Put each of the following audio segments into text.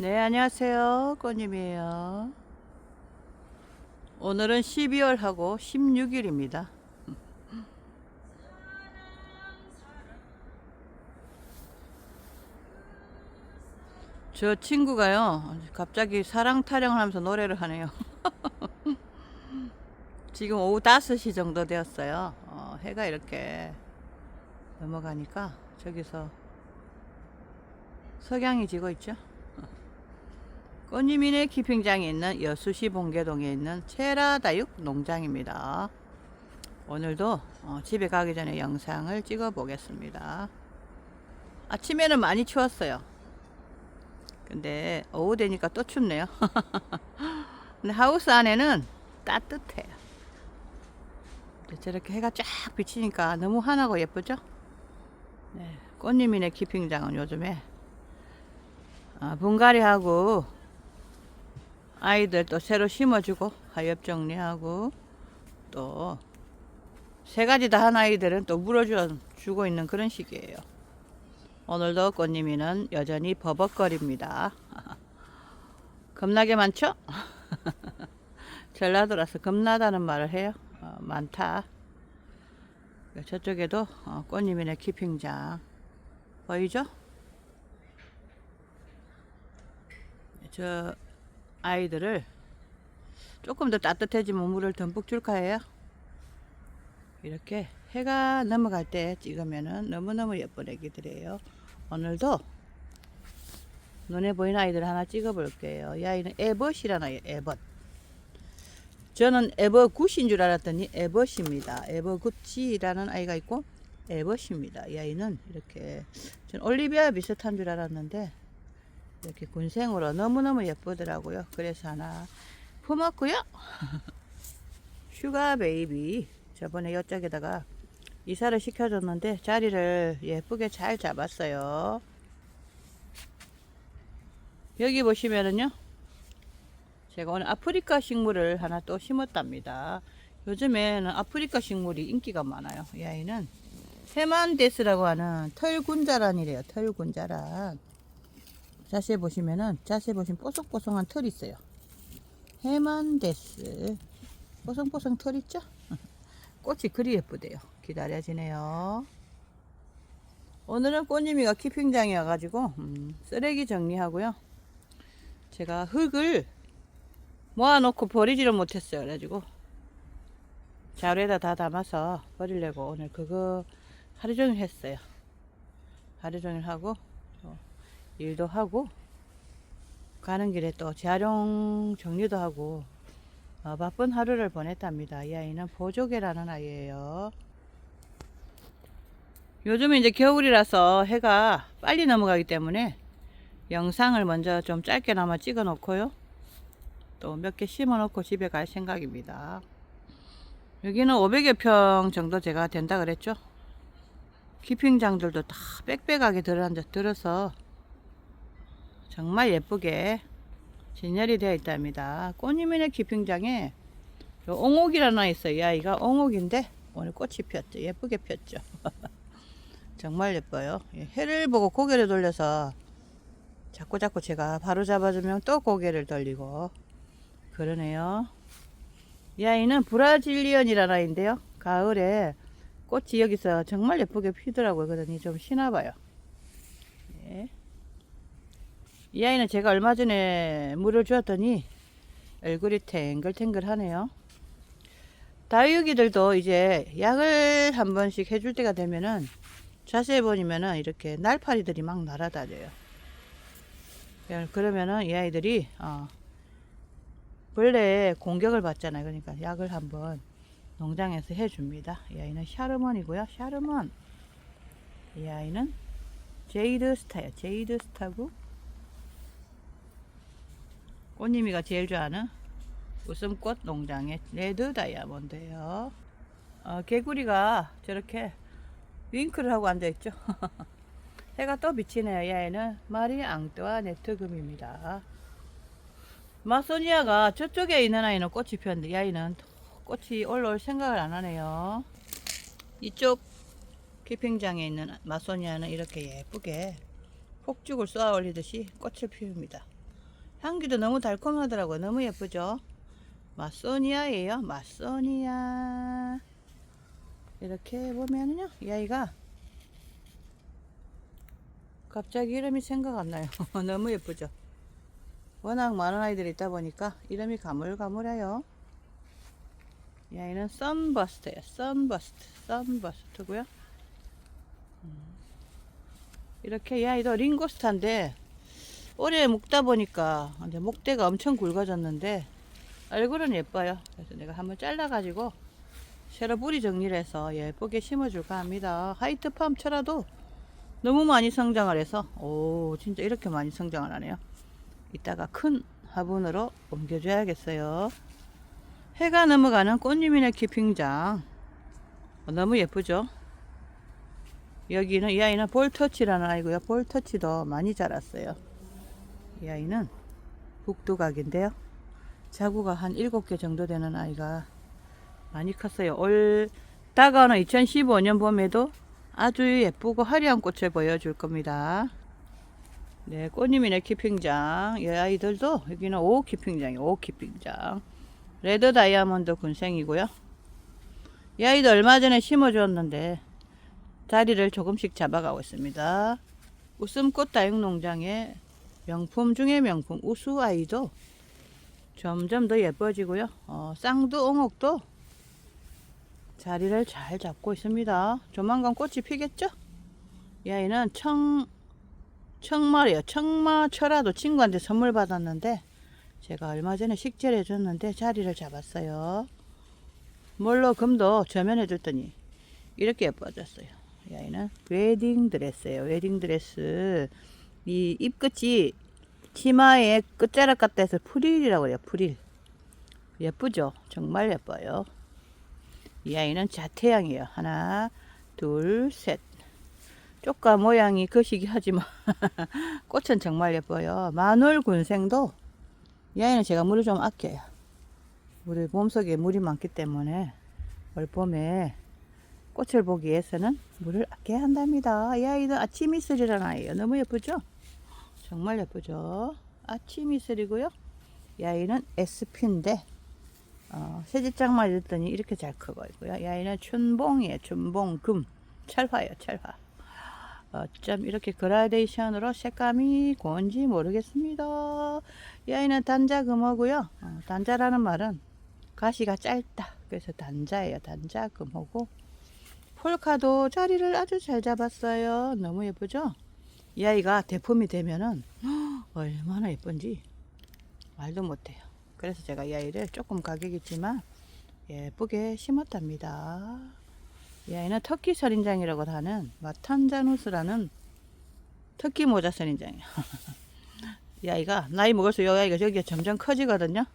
네, 안녕하세요. 꽃님이에요. 오늘은 12월하고 16일입니다. 저 친구가요, 갑자기 사랑 타령을 하면서 노래를 하네요. 지금 오후 5시 정도 되었어요. 어, 해가 이렇게 넘어가니까 저기서 석양이 지고 있죠. 꽃님이네 키핑장에 있는 여수시 봉계동에 있는 체라다육 농장입니다. 오늘도 어, 집에 가기 전에 영상을 찍어 보겠습니다. 아침에는 많이 추웠어요. 근데 오후 되니까 또 춥네요. 근데 하우스 안에는 따뜻해요. 저렇게 해가 쫙 비치니까 너무 환하고 예쁘죠? 네, 꽃님이네 키핑장은 요즘에 아, 분갈이하고 아이들 또 새로 심어주고 하엽 정리하고 또 세 가지 다 한 아이들은 또 물어주고 있는 그런 시기예요. 오늘도 꽃님이는 여전히 버벅거립니다. 겁나게 많죠? 전라도라서 겁나다는 말을 해요. 어, 많다. 저쪽에도 어, 꽃님이네 키핑장 보이죠? 저 아이들을 조금 더 따뜻해지면 물을 듬뿍 줄까 해요. 이렇게 해가 넘어갈 때 찍으면은 너무너무 예쁜 애기들이에요. 오늘도 눈에 보이는 아이들 하나 찍어 볼게요. 이 아이는 에벗이라는 아이예요. 에벗. 저는 에버굿인 줄 알았더니 에벗입니다. 에버굿이라는 아이가 있고 에벗입니다. 이 아이는 이렇게 전 올리비아 비슷한 줄 알았는데 이렇게 군생으로 너무너무 예쁘더라고요. 그래서 하나 품었고요. 슈가 베이비 저번에 이쪽에다가 이사를 시켜줬는데 자리를 예쁘게 잘 잡았어요. 여기 보시면은요. 제가 오늘 아프리카 식물을 하나 또 심었답니다. 요즘에는 아프리카 식물이 인기가 많아요. 이 아이는 헤만데스라고 하는 털군자란이래요. 털군자란. 자세히 보시면은 자세히 보시면 뽀송뽀송한 털이 있어요. 헤만데스 뽀송뽀송 털 있죠? 꽃이 그리 예쁘대요. 기다려지네요. 오늘은 꽃님이가 키핑장에 와가지고 음, 쓰레기 정리하고요. 제가 흙을 모아놓고 버리지를 못했어요. 그래가지고 자루에다 다 담아서 버리려고 오늘 그거 하루 종일 했어요. 하루 종일 하고 또 일도 하고 가는 길에 또 재활용 정리도 하고 어, 바쁜 하루를 보냈답니다. 이 아이는 보조개라는 아이예요. 요즘은 이제 겨울이라서 해가 빨리 넘어가기 때문에 영상을 먼저 좀 짧게나마 찍어 놓고요. 또 몇 개 심어 놓고 집에 갈 생각입니다. 여기는 500여 평 정도 제가 된다 그랬죠. 키핑장들도 다 빽빽하게 들어앉아 들어서 정말 예쁘게 진열이 되어 있답니다. 요 옹옥이라는 아이 있어요. 이 아이가 옹옥인데 오늘 꽃이 피었죠. 예쁘게 피었죠. 정말 예뻐요. 예, 해를 보고 고개를 돌려서 자꾸 자꾸 제가 바로 잡아주면 또 고개를 돌리고 그러네요. 이 아이는 브라질리언이라는 아이인데요. 가을에 꽃이 여기서 정말 예쁘게 피더라고요. 그러니 좀 쉬나봐요. 예. 이 아이는 제가 얼마 전에 물을 주었더니 얼굴이 탱글탱글 하네요. 다육이들도 이제 약을 한 번씩 해줄 때가 되면은 자세히 보면은 이렇게 날파리들이 막 날아다녀요. 예, 그러면은 이 아이들이 어, 벌레에 공격을 받잖아요. 그러니까 약을 한번 농장에서 해줍니다. 이 아이는 샤르먼이고요. 샤르먼. 이 아이는 제이드 스타예요. 제이드 스타고 꽃님이가 제일 좋아하는 웃음꽃 농장의 레드 다이아몬드예요. 어, 개구리가 저렇게 윙크를 하고 앉아 있죠. 해가 또 비치네요. 이 아이는 마리 앙뚜아 네트 금입니다. 마소니아가 저쪽에 있는 아이는 꽃이 피었는데 이 아이는 꽃이 올라올 생각을 안 하네요. 이쪽 키핑장에 있는 마소니아는 이렇게 예쁘게 폭죽을 쏘아 올리듯이 꽃을 피웁니다. 향기도 너무 달콤하더라고요. 너무 예쁘죠? 마소니아예요. 마소니아. 이렇게 보면은요, 이 아이가 갑자기 이름이 생각 안 나요. 너무 예쁘죠? 워낙 많은 아이들이 있다 보니까 이름이 가물가물해요. 이 아이는 썬버스트예요. 썬버스트. 썬버스트고요. 음. 이렇게 이 아이도 링고스타인데 오래 먹다 보니까 이제 목대가 엄청 굵어졌는데 얼굴은 예뻐요. 그래서 내가 한번 잘라가지고 새로 뿌리 정리를 해서 예쁘게 심어줄까 합니다. 하이트팜 쳐라도 너무 많이 성장을 해서 오 진짜 이렇게 많이 성장을 하네요. 이따가 큰 화분으로 옮겨줘야겠어요. 해가 넘어가는 꽃유민의 키핑장 어, 너무 예쁘죠? 여기는 이 아이는 볼터치라는 아이고요. 볼터치도 많이 자랐어요. 이 아이는 북두각인데요. 자구가 한 7개 정도 되는 아이가 많이 컸어요. 올 다가오는 2015년 봄에도 아주 예쁘고 화려한 꽃을 보여줄 겁니다. 네, 꽃님이네 키핑장. 이 아이들도 여기는 오 키핑장이에요. 오 키핑장. 레드 다이아몬드 군생이고요. 이 아이도 얼마 전에 심어주었는데 자리를 조금씩 잡아가고 있습니다. 웃음꽃 다육농장의 명품 중의 명품 우수 아이도 점점 더 예뻐지고요. 어, 쌍두 옹옥도 자리를 잘 잡고 있습니다. 조만간 꽃이 피겠죠? 이 아이는 청 청마래요. 청마 철화도 친구한테 선물 받았는데 제가 얼마 전에 식재를 해줬는데 자리를 잡았어요. 뭘로 금도 저면해 줬더니 이렇게 예뻐졌어요. 이 아이는 웨딩 드레스예요. 웨딩 드레스. 이 입끝이 치마의 끝자락 같다 해서 프릴이라고 해요. 프릴. 예쁘죠? 정말 예뻐요. 이 아이는 자태양이에요. 하나, 둘, 셋. 쪽가 모양이 거시기 하지만 꽃은 정말 예뻐요. 마늘 군생도 이 아이는 제가 물을 좀 아껴요. 우리 몸속에 물이 많기 때문에 올 봄에 꽃을 보기 위해서는 물을 아껴야 한답니다. 이 아이는 아침 이슬이라는 아이예요. 너무 예쁘죠? 정말 예쁘죠? 아침 이슬이고요. 이 아이는 SP인데 어, 새집장만 읽더니 이렇게 잘 크고 있고요. 이 아이는 춘봉이에요. 춘봉 금 철화예요. 철화. 어쩜 이렇게 그라데이션으로 색감이 고운지 모르겠습니다. 이 아이는 단자 금호고요. 어, 단자라는 말은 가시가 짧다. 그래서 단자예요. 단자 금호고 폴카도 자리를 아주 잘 잡았어요. 너무 예쁘죠? 이 아이가 대품이 되면은 얼마나 예쁜지 말도 못해요. 그래서 제가 이 아이를 조금 가격이지만 예쁘게 심었답니다. 이 아이는 터키 선인장이라고 하는 마탄자누스라는 터키 모자 선인장이에요. 이 아이가 나이 먹을수록 이 아이가 저기 점점 커지거든요.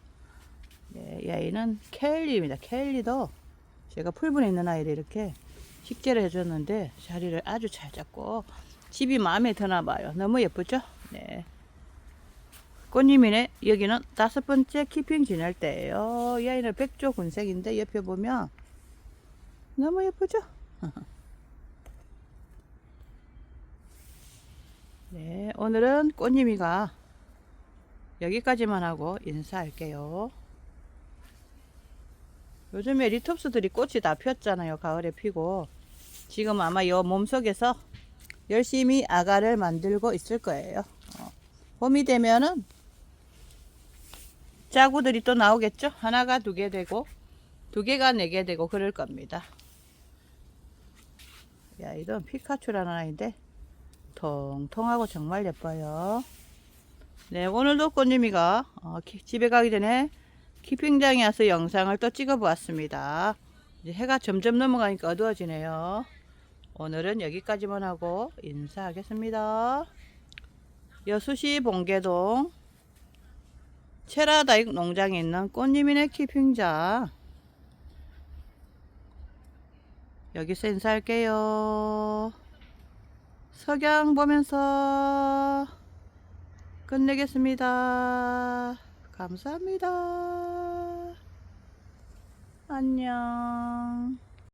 예, 이 아이는 켈리입니다. 켈리도 제가 풀분에 있는 아이를 이렇게 식재를 해줬는데 자리를 아주 잘 잡고 집이 마음에 드나 봐요. 너무 예쁘죠? 네. 꽃님이네. 여기는 다섯 번째 키핑 지낼 때예요. 이 아이는 백조 군색인데 옆에 보면 너무 예쁘죠? 네, 오늘은 꽃님이가 여기까지만 하고 인사할게요. 요즘에 리톱스들이 꽃이 다 폈잖아요. 가을에 피고. 지금 아마 요 몸속에서 열심히 아가를 만들고 있을 거예요. 어. 봄이 되면은 자구들이 또 나오겠죠? 하나가 두 개 되고, 두 개가 네 개 되고, 그럴 겁니다. 야, 이건 피카츄라는 아이인데, 통통하고 정말 예뻐요. 네, 오늘도 꽃님이가 어, 키- 집에 가기 전에 키핑장에 와서 영상을 또 찍어 보았습니다. 이제 해가 점점 넘어가니까 어두워지네요. 오늘은 여기까지만 하고 인사하겠습니다. 여수시 봉계동 체라다육 농장에 있는 꽃님이네 키핑장 여기서 인사할게요. 석양 보면서 끝내겠습니다. 감사합니다. 안녕.